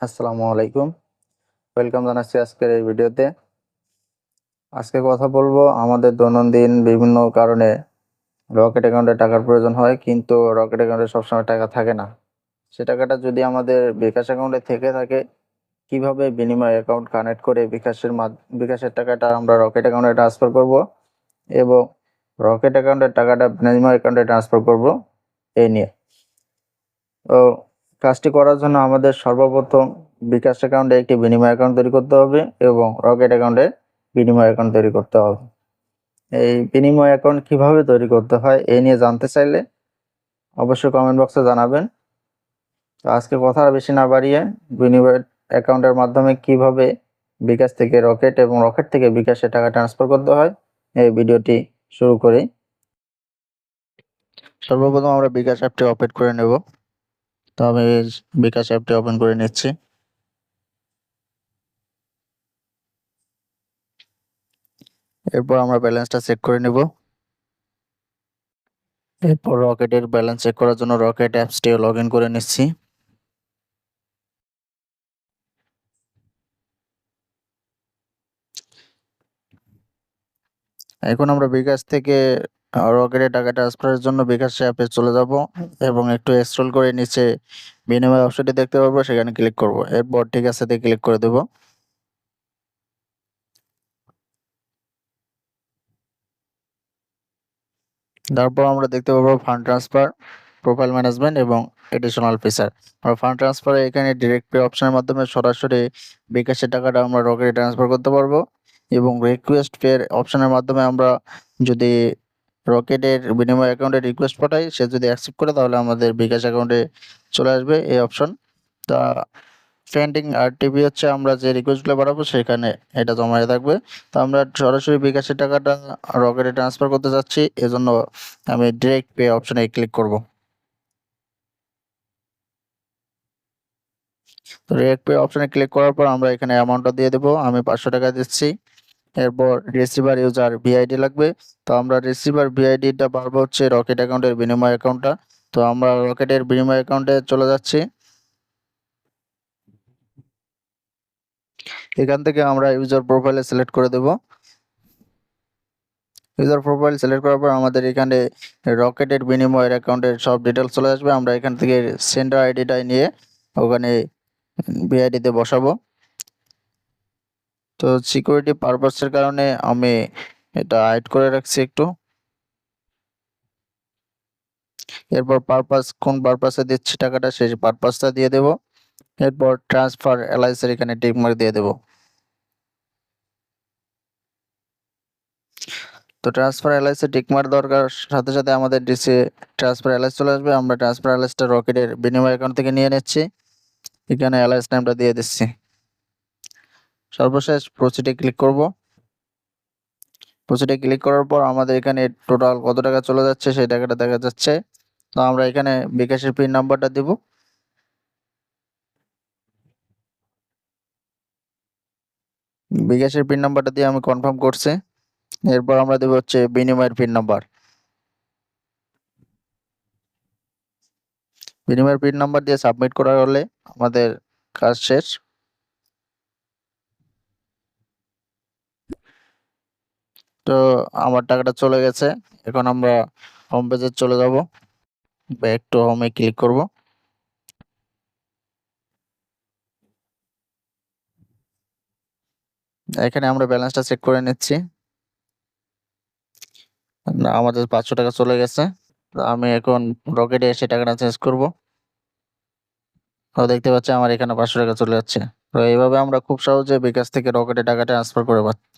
আসসালামু আলাইকুম। ওয়েলকাম জানাচ্ছি আজকের এই ভিডিওতে। আজকে কথা বলব আমাদের দৈনন্দিন বিভিন্ন কারণে রকেট অ্যাকাউন্টে টাকার প্রয়োজন হয়, কিন্তু রকেট অ্যাকাউন্টে সবসময় টাকা থাকে না। সে টাকাটা যদি আমাদের বিকাশ অ্যাকাউন্টে থেকে থাকে, কীভাবে বিনিময় অ্যাকাউন্ট কানেক্ট করে বিকাশের বিকাশের টাকাটা আমরা রকেট অ্যাকাউন্টে ট্রান্সফার করব এবং রকেট অ্যাকাউন্টের টাকাটা বিনিময় অ্যাকাউন্টে ট্রান্সফার করব, এই নিয়ে। তো কাজটি করার জন্য আমাদের সর্বপ্রথম বিকাশ অ্যাকাউন্টে একটি বিনিময় অ্যাকাউন্ট তৈরি করতে হবে এবং রকেট অ্যাকাউন্টে বিনিময় অ্যাকাউন্ট তৈরি করতে হবে। এই বিনিময় অ্যাকাউন্ট কীভাবে তৈরি করতে হয় এই নিয়ে জানতে চাইলে অবশ্যই কমেন্ট বক্সে জানাবেন। তো আজকে কথা আর বেশি না বাড়িয়ে বিনিময় অ্যাকাউন্টের মাধ্যমে কীভাবে বিকাশ থেকে রকেট এবং রকেট থেকে বিকাশে টাকা ট্রান্সফার করতে হয়, এই ভিডিওটি শুরু করি। সর্বপ্রথম আমরা বিকাশ অ্যাপটি ওপেন করে নেব। তো আমি বিকাশ অ্যাপটি ওপেন করে নিচ্ছি। এরপর আমরা ব্যালেন্সটা চেক করে নেব। এরপর রকেটের ব্যালেন্স চেক করার জন্য রকেট অ্যাপসটি লগ ইন করে নিচ্ছি। এখন আমরা বিকাশ থেকে রকেটে টাকা ট্রান্সফারের জন্য বিকাশ অ্যাপে চলে যাব এবং একটু স্ক্রল করে নিচে বিনিময় অপশনটি দেখতে পারব, সেখানে ক্লিক করব। এরপর ঠিক আছে ক্লিক করে দেব। তারপর আমরা দেখতে পাবো ফান্ড ট্রান্সফার প্রোফাইল ম্যানেজমেন্ট এবং এডিশনাল ফিচার আমরা ফান্ড ট্রান্সফারে এখানে ডিরেক্ট পে অপশনের মাধ্যমে সরাসরি বিকাশের টাকাটা আমরা রকেটে ট্রান্সফার করতে পারব এবং রিকোয়েস্ট পের অপশনের মাধ্যমে আমরা যদি রকেটের বিনিময় অ্যাকাউন্টে রিকোয়েস্ট পাঠাই সে যদি অ্যাকসেপ্ট করে তাহলে আমাদের বিকাশ অ্যাকাউন্টে চলে আসবে এই অপশন তা পেন্ডিং আর টিভি হচ্ছে আমরা যে রিকোয়েস্টগুলো বাড়াবো সেখানে এটা জমা হয়ে থাকবে। তো আমরা সরাসরি বিকাশের টাকাটা রকেটে ট্রান্সফার করতে যাচ্ছি, এজন্য আমি ডিরেক্ট পে অপশনে ক্লিক করব। তো ডিরেক্ট পে অপশনে ক্লিক করার পর আমরা এখানে অ্যামাউন্টটা দিয়ে দেবো, আমি পাঁচশো টাকা দিচ্ছি। এরপর রিসিভার ইউজার ভিআইডি লাগবে। তো আমরা রিসিভার ভিআইডিটা পারব হচ্ছে রকেট অ্যাকাউন্টের বিনিময় অ্যাকাউন্টটা তো আমরা রকেটের বিনিময় অ্যাকাউন্টে চলে যাচ্ছি। এখান থেকে আমরা ইউজার প্রোফাইলে সিলেক্ট করে দেব। ইউজার প্রোফাইল সিলেক্ট করার পর আমাদের এখানে রকেটের বিনিময়ের অ্যাকাউন্টের সব ডিটেলস চলে আসবে। আমরা এখান থেকে সেন্টার আইডিটাই নিয়ে ওখানে ভিআইডিতে বসাবো। তো সিকিউরিটি পারপাসের কারণে আমি এটা হাইড করে রাখছি একটু। এরপর পারপাস কোন পারপাসে দিচ্ছি টাকাটা সেই পারপাসটা দিয়ে দেব। এরপর ট্রান্সফার এলআইসির এখানে টিক মার্ক দিয়ে দেব। তো ট্রান্সফার এলআইসি টিক মার্ক দরকার সাথে সাথে আমাদের ডিসি ট্রান্সফার এলআইস চলে আসবে। আমরা ট্রান্সফার এলআইসটা রকেটের বিনিময় অ্যাকাউন্ট থেকে নিয়ে নিচ্ছি। এখানে এলআইস নামটা দিয়ে দিচ্ছি। সর্বশেষ প্রসিডে ক্লিক করব। প্রসিডে ক্লিক করার পর আমাদের এখানে টোটাল কত টাকা চলে যাচ্ছে সেই টাকাটা দেখা যাচ্ছে। তো আমরা এখানে বিকাশের পিন নাম্বারটা দিব। বিকাশের পিন নাম্বারটা দিয়ে আমি কনফার্ম করছি। এরপর আমরা দেব হচ্ছে বিনিময়ের পিন নাম্বার বিনিময়ের পিন নাম্বার দিয়ে সাবমিট করা হলে আমাদের কাজ শেষ। তো আমার টাকাটা চলে গেছে। এখন আমরা হোম পেজে চলে যাব। ব্যাক টু হোমে ক্লিক করব। এখানে আমরা ব্যালেন্সটা চেক করে নিচ্ছি। না, আমাদের পাঁচশো টাকা চলে গেছে। আমি এখন রকেটে এসে টাকাটা চেঞ্জ করব। দেখতে পাচ্ছি আমার এখানে পাঁচশো টাকা চলে যাচ্ছে। তো এইভাবে আমরা খুব সহজে বিকাশ থেকে রকেটে টাকা ট্রান্সফার করে পাচ্ছি।